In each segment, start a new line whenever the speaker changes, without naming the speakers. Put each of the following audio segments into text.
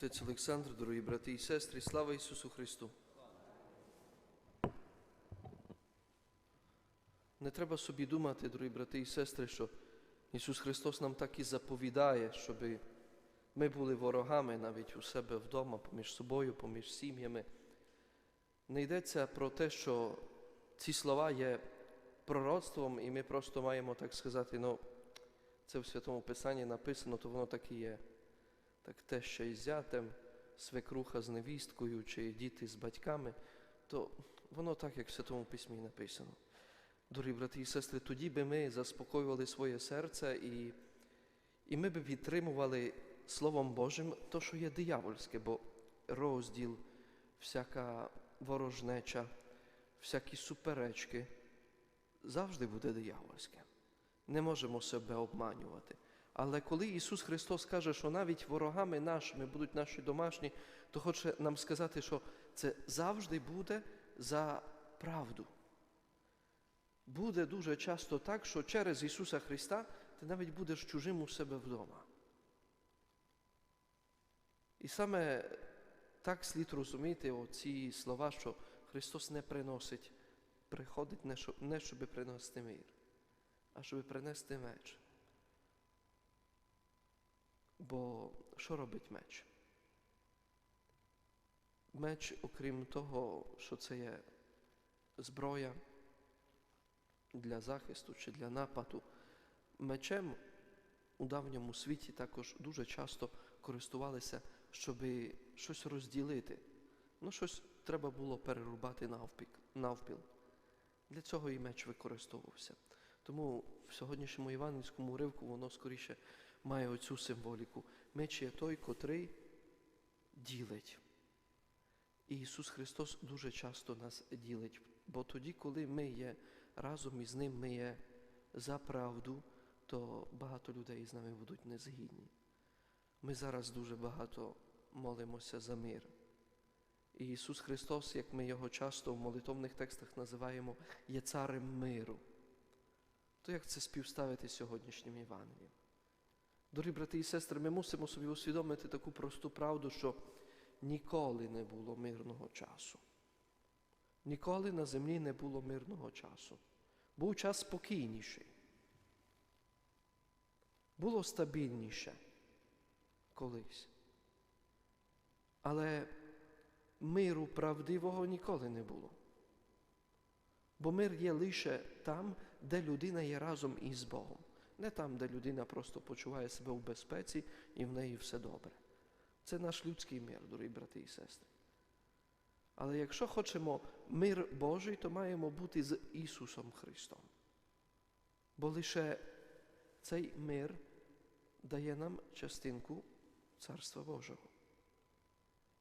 Отець Олександр, дорогі брати і сестри, слава Ісусу Христу. Не треба собі думати, дорогі брати і сестри, що Ісус Христос нам так і заповідає, щоб ми були ворогами навіть у себе вдома, поміж собою, поміж сім'ями. Не йдеться про те, що ці слова є пророцтвом, і ми просто маємо так сказати, ну, це в Святому Писанні написано, то воно так і є. Так те, що із зятем, свекруха з невісткою чи діти з батьками, то воно так, як в Святому Письмі написано. Дорогі брати і сестри, тоді би ми заспокоювали своє серце і, і ми би підтримували Словом Божим то, що є диявольське, бо розділ, всяка ворожнеча, всякі суперечки завжди буде диявольське. Не можемо себе обманювати. Але коли Ісус Христос каже, що навіть ворогами нашими будуть наші домашні, то хоче нам сказати, що це завжди буде за правду. Буде дуже часто так, що через Ісуса Христа ти навіть будеш чужим у себе вдома. І саме так слід розуміти оці слова, що Христос не приносить, приходить не щоб приносити мир, а щоб принести меч. Бо що робить меч? Меч, окрім того, що це є зброя для захисту чи для нападу, мечем у давньому світі також дуже часто користувалися, щоб щось розділити. Ну, щось треба було перерубати навпіл. Для цього і меч використовувався. Тому в сьогоднішньому івангельському уривку воно скоріше має оцю символіку. Меч є той, котрий ділить. І Ісус Христос дуже часто нас ділить, бо тоді, коли ми є разом із Ним, ми є за правду, то багато людей з нами будуть незгідні. Ми зараз дуже багато молимося за мир. І Ісус Христос, як ми його часто в молитовних текстах називаємо, є царем миру. То як це співставити сьогоднішнім Євангелієм? Дорогі брати і сестри, ми мусимо собі усвідомити таку просту правду, що ніколи не було мирного часу. Ніколи на землі не було мирного часу. Був час спокійніший. Було стабільніше колись. Але миру правдивого ніколи не було. Бо мир є лише там, де людина є разом із Богом. Не там, де людина просто почуває себе в безпеці і в неї все добре. Це наш людський мир, дорогі брати і сестри. Але якщо хочемо мир Божий, то маємо бути з Ісусом Христом. Бо лише цей мир дає нам частинку Царства Божого.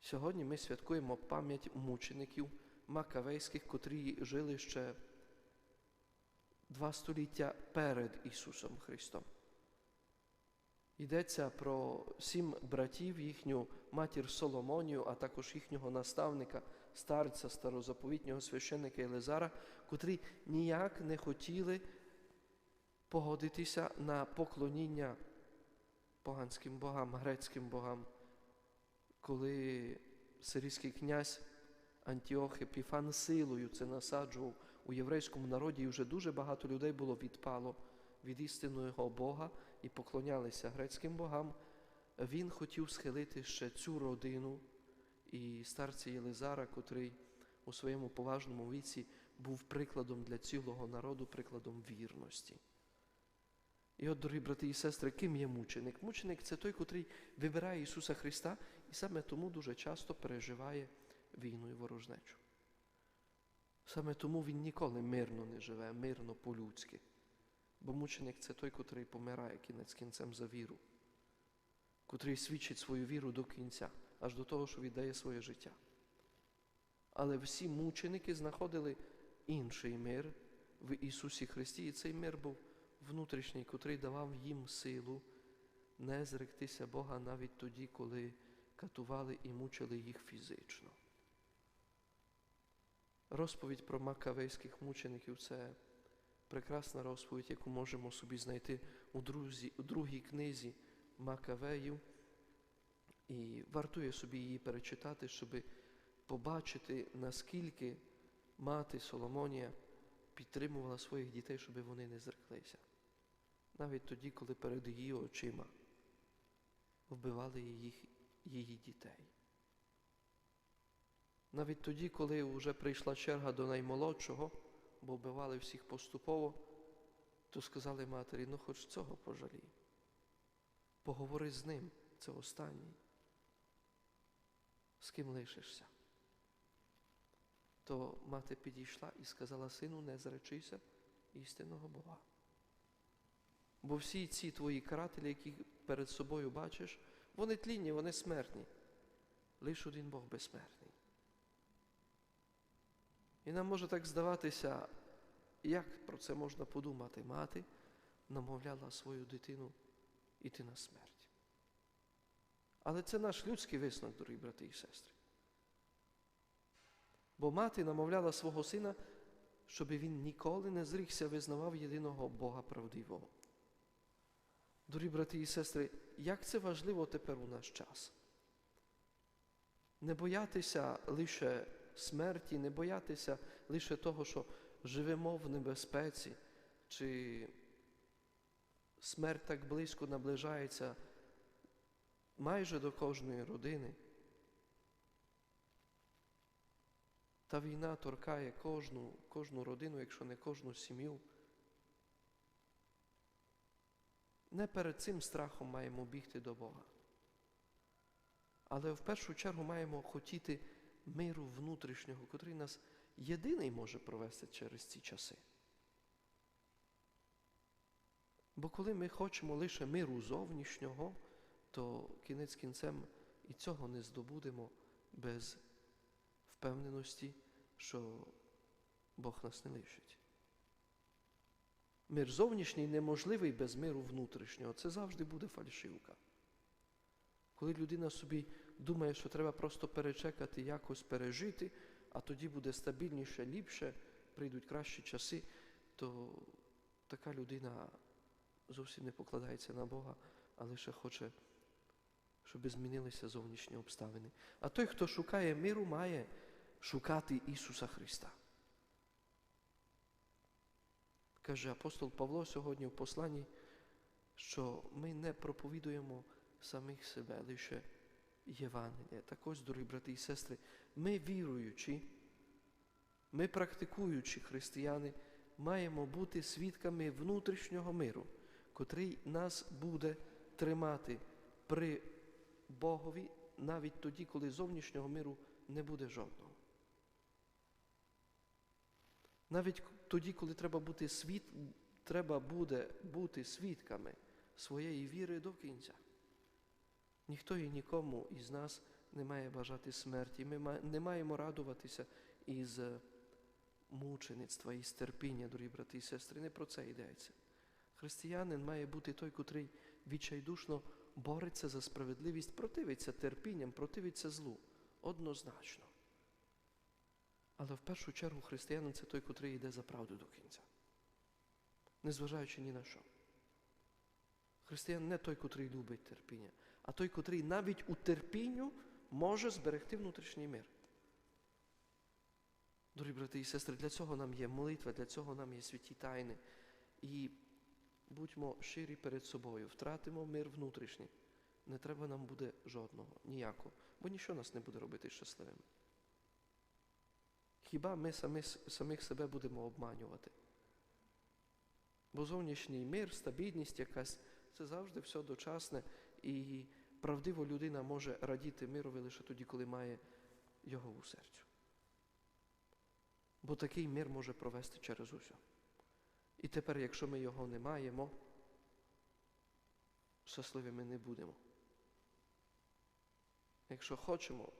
Сьогодні ми святкуємо пам'ять мучеників Макавейських, котрі жили ще два століття перед Ісусом Христом. Йдеться про сім братів, їхню матір Соломонію, а також їхнього наставника, старця старозаповітнього священника Елизара, котрі ніяк не хотіли погодитися на поклоніння поганським богам, грецьким богам, коли сирійський князь Антіох Епіфан силою це насаджував у єврейському народі, вже дуже багато людей було відпало від істинного Бога і поклонялися грецьким богам, він хотів схилити ще цю родину і старця Єлизара, котрий у своєму поважному віці був прикладом для цілого народу, прикладом вірності. І от, дорогі брати і сестри, ким є мученик? Мученик це той, котрий вибирає Ісуса Христа і саме тому дуже часто переживає війну і ворожнечу. Саме тому він ніколи мирно не живе, мирно по-людськи. Бо мученик це той, котрий помирає кінець кінцем за віру, котрий свідчить свою віру до кінця, аж до того, що віддає своє життя. Але всі мученики знаходили інший мир в Ісусі Христі, і цей мир був внутрішній, котрий давав їм силу не зректися Бога навіть тоді, коли катували і мучили їх фізично. Розповідь про макавейських мучеників це прекрасна розповідь, яку можемо собі знайти у, друзі, у другій книзі Макавеїв, І вартує собі її перечитати, щоб побачити, наскільки мати Соломонія підтримувала своїх дітей, щоб вони не зреклися. Навіть тоді, коли перед її очима вбивали їх, її дітей. Навіть тоді, коли вже прийшла черга до наймолодшого, бо вбивали всіх поступово, то сказали матері, ну хоч цього пожалій. Поговори з ним, це останній. З ким лишишся? То мати підійшла і сказала, сину, не зречися істинного Бога. Бо всі ці твої карателі, які перед собою бачиш, вони тлінні, вони смертні. Лиш один Бог безсмертний. І нам може так здаватися, як про це можна подумати. Мати намовляла свою дитину йти на смерть. Але це наш людський висновок, дорогі брати і сестри. Бо мати намовляла свого сина, щоб він ніколи не зрікся, визнавав єдиного Бога правдивого. Дорогі брати і сестри, як це важливо тепер у наш час? Не боятися лише смерті, не боятися лише того, що живемо в небезпеці, чи смерть так близько наближається майже до кожної родини. Та війна торкає кожну, кожну родину, якщо не кожну сім'ю. Не перед цим страхом маємо бігти до Бога. Але в першу чергу маємо хотіти миру внутрішнього, котрий нас єдиний може провести через ці часи. Бо коли ми хочемо лише миру зовнішнього, то кінець кінцем і цього не здобудемо без впевненості, що Бог нас не лишить. Мир зовнішній неможливий без миру внутрішнього. Це завжди буде фальшивка. Коли людина собі думає, що треба просто перечекати, якось пережити, а тоді буде стабільніше, ліпше, прийдуть кращі часи, то така людина зовсім не покладається на Бога, а лише хоче, щоб змінилися зовнішні обставини. А той, хто шукає миру, має шукати Ісуса Христа. Каже апостол Павло сьогодні в посланні, що ми не проповідуємо самих себе, лише Євангелія. Так ось, дорогі брати і сестри, ми віруючи, ми практикуючи християни, маємо бути свідками внутрішнього миру, котрий нас буде тримати при Богові навіть тоді, коли зовнішнього миру не буде жодного. Навіть тоді, коли треба бути світ, треба буде бути свідками своєї віри до кінця. Ніхто і нікому із нас не має бажати смерті. Ми не маємо радуватися із мучеництва, із терпіння, дорогі брати і сестри. Не про це йдеться. Християнин має бути той, котрий відчайдушно бореться за справедливість, противиться терпінням, противиться злу. Однозначно. Але в першу чергу християнин це той, котрий йде за правду до кінця, незважаючи ні на що. Християн не той, котрий любить терпіння, а той, котрий навіть у терпінню може зберегти внутрішній мир. Дорогі брати і сестри, для цього нам є молитва, для цього нам є святі тайни. І будьмо щирі перед собою, втратимо мир внутрішній. Не треба нам буде жодного, ніякого, бо нічого нас не буде робити щасливими. Хіба ми самі, самих себе будемо обманювати? Бо зовнішній мир, стабільність якась це завжди все дочасне, і правдиво людина може радіти мирові лише тоді, коли має його у серцю. Бо такий мир може провести через усе. І тепер, якщо ми його не маємо, щасливими не будемо. Якщо хочемо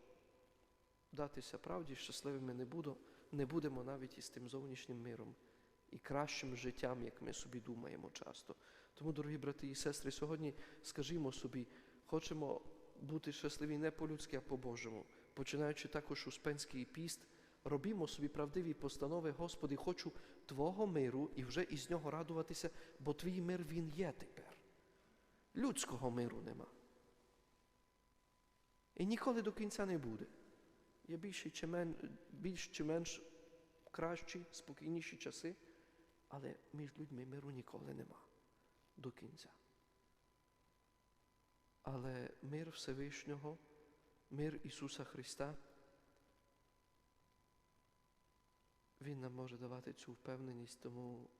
датися правді, щасливими не, буду, не будемо навіть із тим зовнішнім миром і кращим життям, як ми собі думаємо часто. Тому, дорогі брати і сестри, сьогодні скажімо собі, хочемо бути щасливі не по-людськи, а по-божому. Починаючи також Успенський піст, робімо собі правдиві постанови, Господи, хочу Твого миру і вже із нього радуватися, бо Твій мир він є тепер. Людського миру нема. І ніколи до кінця не буде. Є більше чи мен, більш чи менш кращі, спокійніші часи, але між людьми миру ніколи нема до кінця. Але мир Всевишнього, мир Ісуса Христа, Він нам може давати цю впевненість, тому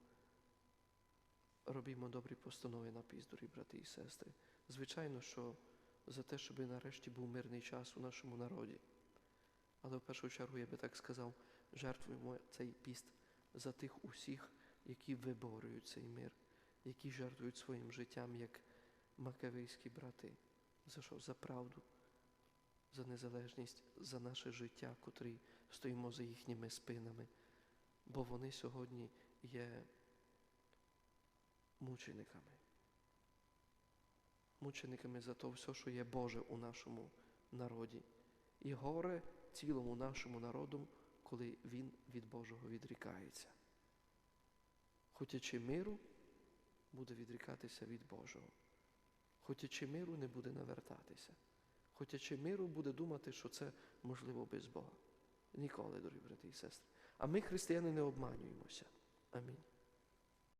робімо добрі постанови на піздорі, брати і сестри. Звичайно, що за те, щоб нарешті був мирний час у нашому народі. Але в першу чергу я би так сказав, жертвуємо цей піст за тих усіх, які виборюють цей мир, які жертвують своїм життям як макавейські брати. За що? За правду, за незалежність, за наше життя, котрі стоїмо за їхніми спинами. Бо вони сьогодні є мучениками. Мучениками за то все, що є Боже у нашому народі. І горе цілому нашому народу, коли він від Божого відрікається. Хотячи миру, буде відрікатися від Божого. Хотячи миру, не буде навертатися. Хотячи миру, буде думати, що це можливо без Бога. Ніколи, дорогі брати і сестри. А ми, християни, не обманюємося. Амінь.